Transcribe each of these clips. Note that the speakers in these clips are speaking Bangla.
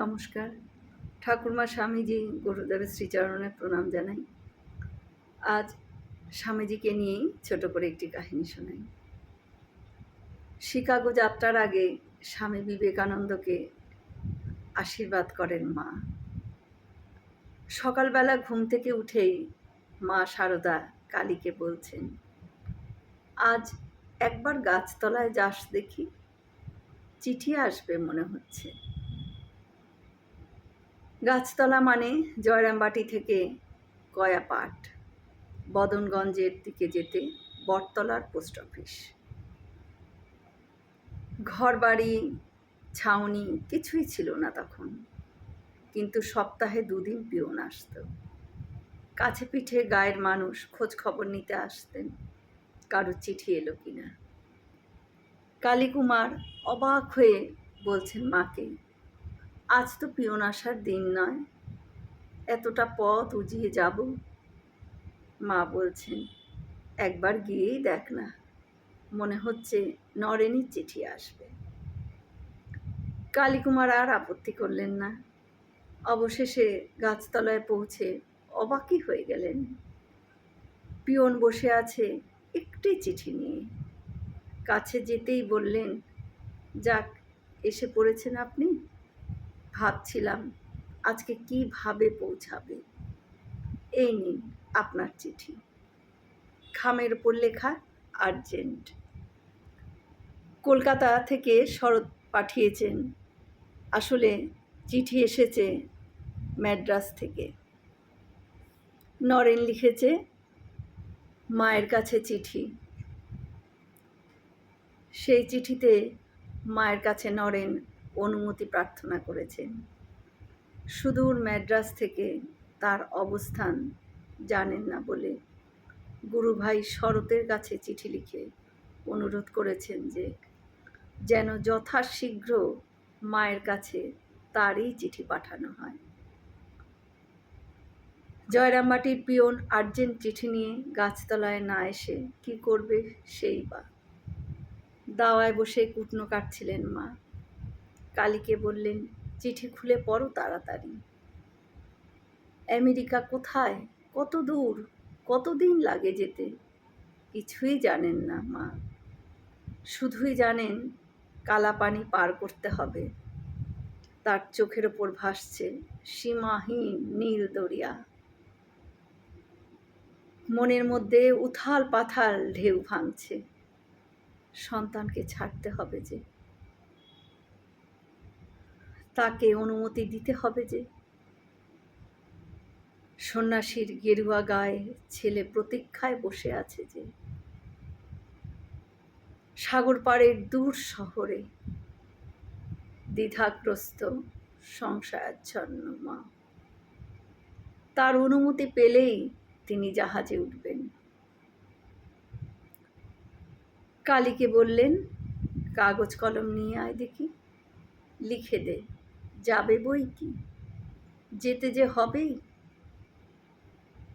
নমস্কার। ঠাকুরমা স্বামীজি গুরুদেবের শ্রীচরণে প্রণাম জানাই। আজ স্বামীজিকে নিয়েই ছোট করে একটি কাহিনী শোনাই। শিকাগো যাত্রার আগে স্বামী বিবেকানন্দকে আশীর্বাদ করেন মা। সকালবেলা ঘুম থেকে উঠেই মা সারদা কালীকে বলছেন, আজ একবার গাছতলায় যাস দেখি। চিঠি আসবে মনে হচ্ছে। গাছতলা মানে জয়রামবাটি থেকে কয়াপাট, বদনগঞ্জের দিকে যেতে বটতলার পোস্ট অফিস। ঘর বাড়ি ছাউনি কিছুই ছিল না তখন, কিন্তু সপ্তাহে দুদিন পিওন আসত। কাছে পিঠে গায়ের মানুষ খোঁজ খবর নিতে আসতেন, কারও চিঠি এলো কিনা। কালীকুমার অবাক হয়ে বলছেন মাকে আজ তো পিয়ন আসার দিন নয়। এতটা পথ উজিয়ে যাব। মা বলছেন, একবার গিয়েই দেখ না, মনে হচ্ছে নরেনের চিঠি আসবে। কালীকুমার আর আপত্তি করলেন না। অবশেষে গাছতলায় পৌঁছে অবাকই হয়ে গেলেন। পিয়ন বসে আছে একটি চিঠি নিয়ে। কাছে যেতেই বললেন, যাক, এসে পড়েছেন আপনি? ভাবছিলাম, আজকে কীভাবে পৌঁছাবে? এই নিন আপনার চিঠি। খামের উপর লেখা, আর্জেন্ট। কলকাতা থেকে শরৎ পাঠিয়েছেন। আসলে চিঠি এসেছে ম্যাড্রাস থেকে। নরেন লিখেছে, মায়ের কাছে চিঠি। সেই চিঠিতে মায়ের কাছে নরেন অনুমতি প্রার্থনা করেছেন সুদূর ম্যাড্রাস থেকে তার অবস্থান জানেন না বলে গুরুভাই শরতের কাছে চিঠি লিখে অনুরোধ করেছেন যে, যেন যথাশীঘ্র মায়ের কাছে তারই চিঠি পাঠানো হয়। জয়রামবাটির পিয়ন আর্জেন্ট চিঠি নিয়ে গাছতলায় না এসে কি করবে সেই বা। দাওয়ায় বসে কুটনো কাটছিলেন মা। কালীকে বললেন, চিঠি খুলে পড়ো তাড়াতাড়ি। আমেরিকা কোথায়? কত দূর? কতদিন লাগে যেতে? কিছুই জানেন না, মা। শুধুই জানেন, কালাপানি পার করতে হবে। তার চোখের ওপর ভাসছে সীমাহীন নীল দরিয়া। মনের মধ্যে উথাল পাথাল ঢেউ ভাঙছে। সন্তানকে ছাড়তে হবে যে তাকে অনুমতি দিতে হবে যে সন্ন্যাসীর গেরুয়া গায়ে ছেলে প্রতীক্ষায় বসে আছে যে সাগর পাড়ের দূর শহরে দ্বিধাগ্রস্ত, সংশয়াচ্ছন্ন মা। তার অনুমতি পেলেই তিনি জাহাজে উঠবেন। কালীকে বললেন, কাগজ কলম নিয়ে আয় দেখি, লিখে দে। যাবে বই কি? যেতে যে হবেই?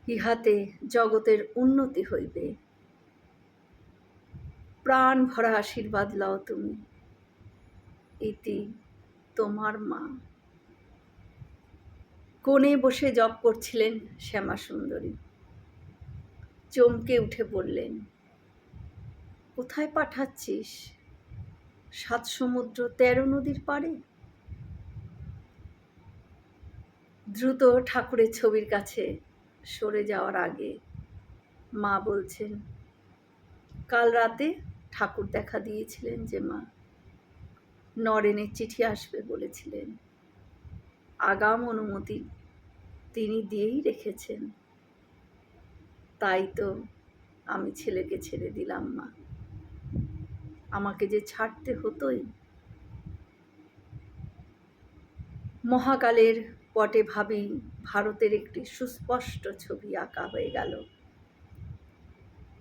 ইহাতে জগতের উন্নতি হইবে। প্রাণ ভরা আশীর্বাদ লও তুমি। ইতি তোমার মা। কোণে বসে জপ করছিলেন শ্যামা সুন্দরী চমকে উঠে বললেন, কোথায় পাঠাচ্ছিস? সাত সমুদ্র তেরো নদীর পাড়ে? দ্রুত ঠাকুরের ছবির কাছে সরে যাওয়ার আগে মা বলছেন, কাল রাতে ঠাকুর দেখা দিয়েছিলেন যে মা। নরেনের চিঠি আসবে বলেছিলেন। আগাম অনুমতি তিনি দিয়েই রেখেছেন। তাই তো আমি ছেলেকে ছেড়ে দিলাম মা। আমাকে যে ছাড়তে হতোই। মহাকালের পটে ভাবি ভারতের একটি সুস্পষ্ট ছবি আঁকা হয়ে গেল।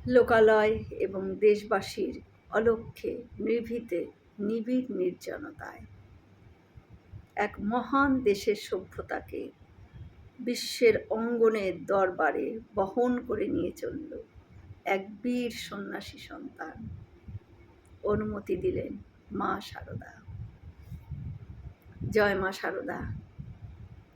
লোকালয় এবং দেশবাসীর অলক্ষ্যে নির্ভীতে নিবিড় নির্জনতায়। এক মহান দেশের সভ্যতাকে বিশ্বের অঙ্গনের দরবারে বহন করে নিয়ে চলল এক বীর সন্ন্যাসী সন্তান। অনুমতি দিলেন মা সারদা। জয় মা শারদা